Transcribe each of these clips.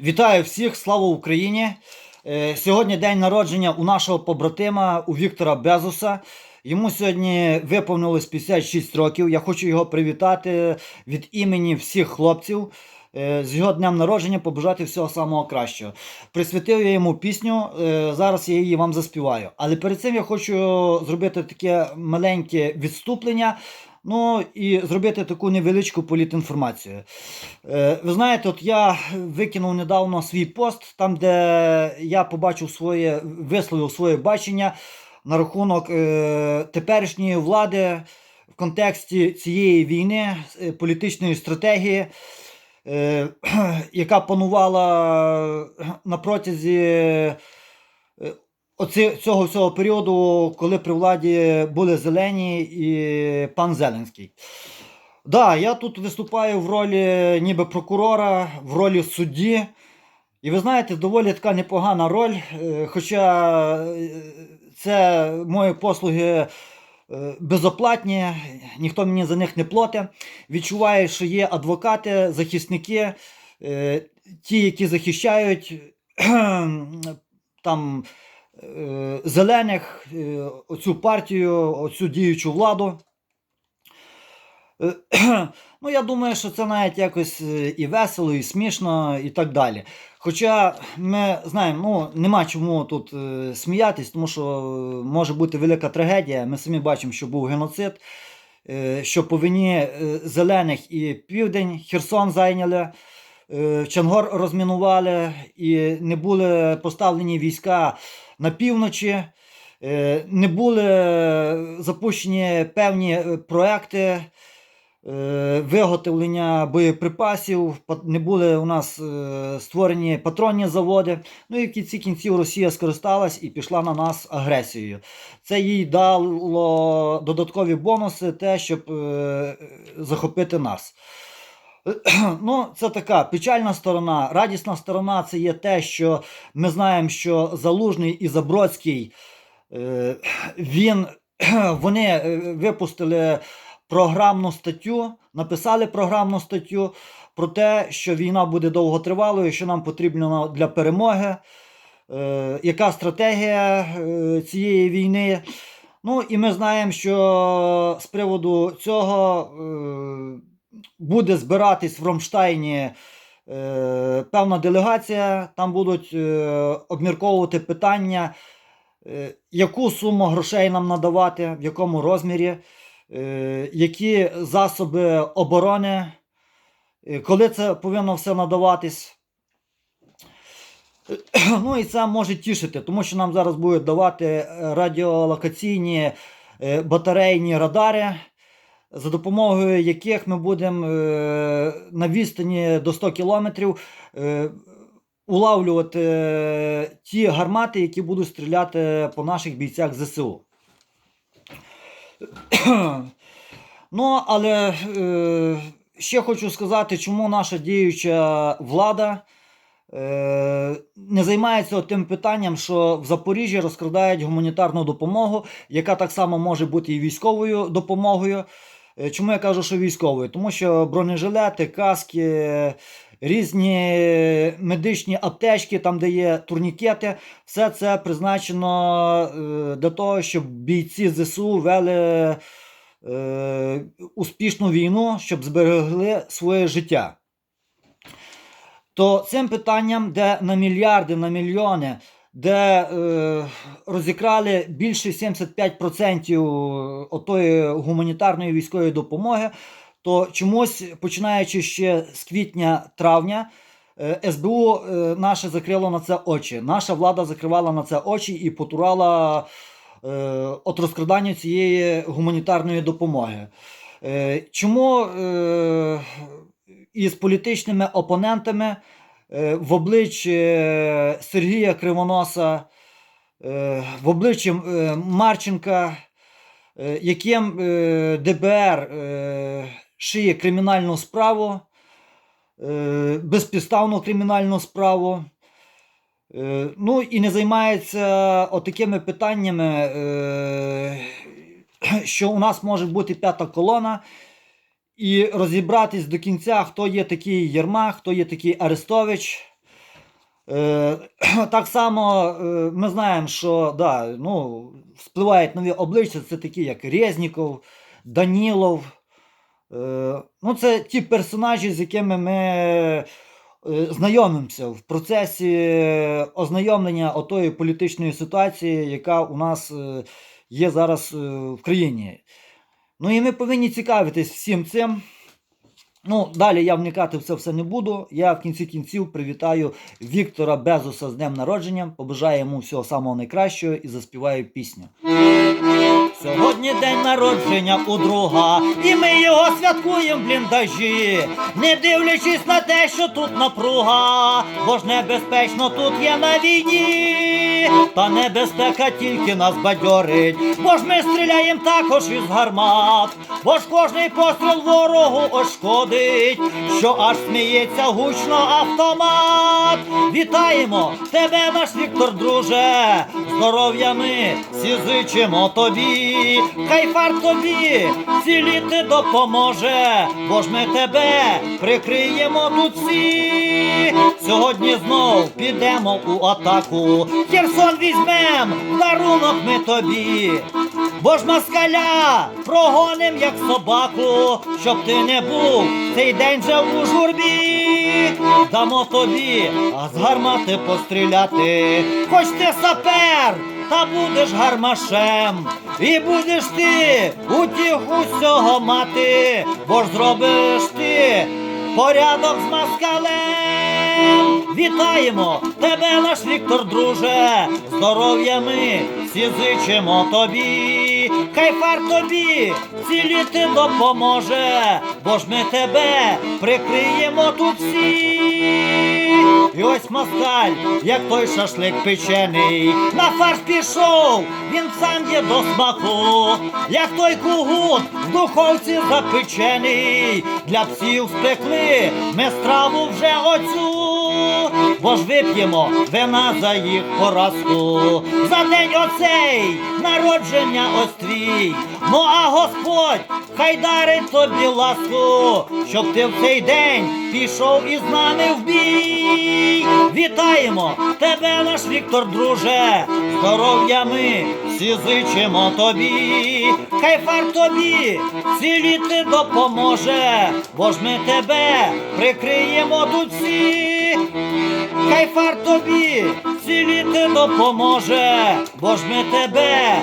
Вітаю всіх, слава Україні! Е, Сьогодні день народження у нашого побратима, у Віктора Безуса. Йому сьогодні виповнилось 56 років. Я хочу його привітати від імені всіх хлопців. е, З його днем народження побажати всього самого кращого. Присвятив я йому пісню. е, Зараз я її вам заспіваю. Але перед цим я хочу зробити таке маленьке відступлення. Ну і зробити таку невеличку політінформацію. Е, Ви знаєте, от я викинув недавно свій пост, там, де я побачив своє, висловив своє бачення на рахунок е, теперішньої влади в контексті цієї війни, е, політичної стратегії, е, яка панувала на протязі е, оці, цього всього періоду, коли при владі були зелені і пан Зеленський. Да, я тут виступаю в ролі ніби прокурора, в ролі судді. І ви знаєте, доволі така непогана роль. е, Хоча е, це мої послуги е, безоплатні, ніхто мені за них не платить. Відчуваю, що є адвокати, захисники, ті, які захищають там зелених, е, оцю партію, оцю діючу владу. Е, Ну, я думаю, що це навіть якось е, і весело, і смішно, і так далі. Хоча ми знаємо, ну нема чому тут е, сміятись, тому що е, може бути велика трагедія. Ми самі бачимо, що був геноцид, е, що по вині е, зелених і південь Херсон зайняли, е, Чангор розмінували і не були поставлені війська на півночі. Е, Не були запущені певні е, проекти е, виготовлення боєприпасів, не були у нас е, створені патронні заводи. Ну і в кінці кінців Росія скористалась і пішла на нас агресією. Це їй дало додаткові бонуси, те, щоб е, захопити нас. Ну, це така печальна сторона. Радісна сторона це є те, що ми знаємо, що Залужний і Забродський е, він, вони е, випустили програмну статтю, написали програмну статтю про те, що війна буде довготривалою, що нам потрібно для перемоги, е, яка стратегія цієї війни. Ну і ми знаємо, що з приводу цього буде збиратись в Ромштайні е, певна делегація, там будуть е, обмірковувати питання, е, яку суму грошей нам надавати, в якому розмірі, які засоби оборони, коли це повинно все надаватись. Ну і це може тішити, тому що нам зараз будуть давати радіолокаційні батарейні радари, за допомогою яких ми будемо е, на відстані до 100 кілометрів е, улавлювати е, ті гармати, які будуть стріляти по наших бійцях ЗСУ. Ну, але е, ще хочу сказати, чому наша діюча влада не займається тим питанням, що в Запоріжжі розкрадають гуманітарну допомогу, яка так само може бути і військовою допомогою. Е, Чому я кажу, що військовою? Тому що бронежилети, каски, різні медичні аптечки, там, де є турнікети, все це призначено е, для того, щоб бійці ЗСУ вели е, успішну війну, щоб зберегли своє життя. То цим питанням, де на мільярди, на мільйони, де е, розікрали більше 75% отої гуманітарної військової допомоги, то чомусь, починаючи ще з квітня-травня, е, СБУ е, наше закрило на це очі. Наша влада закривала на це очі і потурала е, розкрадання цієї гуманітарної допомоги. Е, чому е, із політичними опонентами е, в обличчі е, Сергія Кривоноса, е, в обличчі е, Марченка, е, яким е, ДБР е, шиє кримінальну справу, е, безпідставну кримінальну справу. Е, Ну і не займається отакими питаннями, е, що у нас може бути п'ята колона, і розібратись до кінця, хто є такий Єрмак, хто є такий Арестович. Е, так само е, ми знаємо, що да, ну, спливають нові обличчя, це такі, як Резніков, Данілов. Е, ну, це ті персонажі, з якими ми знайомимося в процесі ознайомлення отої політичної ситуації, яка у нас є зараз в країні. Ну і ми повинні цікавитись всім цим. Ну, далі я вникати в це все не буду. Я в кінці кінців привітаю Віктора Безоса з днем народження, побажаю йому всього самого найкращого і заспіваю пісню. Сьогодні день народження у друга, і ми його святкуємо в бліндажі, не дивлячись на те, що тут напруга, бо ж небезпечно тут є на війні, та небезпека тільки нас бадьорить, бо ж ми стріляємо також із гармат, бо ж кожний постріл ворогу ошкодить, що аж сміється гучно автомат. Вітаємо тебе, наш Віктор, друже, здоров'я ми всі зичимо тобі, хай фар тобі ціліти допоможе, бо ж ми тебе прикриємо тут всі. Сьогодні знов підемо у атаку, Херсон візьмем, дарунок ми тобі. Бо ж москаля прогоним, як собаку, щоб ти не був цей день же у журбі. Дамо тобі, а з гармати постріляти. Хоч ти сапер, та будеш гармашем. І будеш ти утіху всього мати, бо ж зробиш ти порядок з москалем. Вітаємо тебе, наш Віктор, друже, здоров'я ми всі зичимо тобі, хай фар тобі ціліти допоможе, бо ж ми тебе прикриємо тут всі. І ось москаль, як той шашлик печений, на фарш пішов, він сам є до смаку, як той кугут в духовці запечений, для псів спекли ми страву вже оцю, бо ж вип'ємо вина за їх поразку, за день оцей народження ось твій, ну а Господь хай дарить тобі ласку, щоб ти в цей день пішов із нами в бій. Вітаємо тебе, наш Віктор, друже, здоров'я ми всі зичимо тобі, хай фар тобі ціліти допоможе, бо ж ми тебе прикриємо тут всі. Хай фар тобі ціліти допоможе, бо ж ми тебе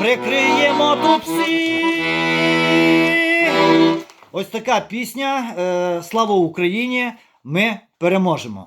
прикриємо до всі. Ось така пісня. Е, Слава Україні! Ми переможемо!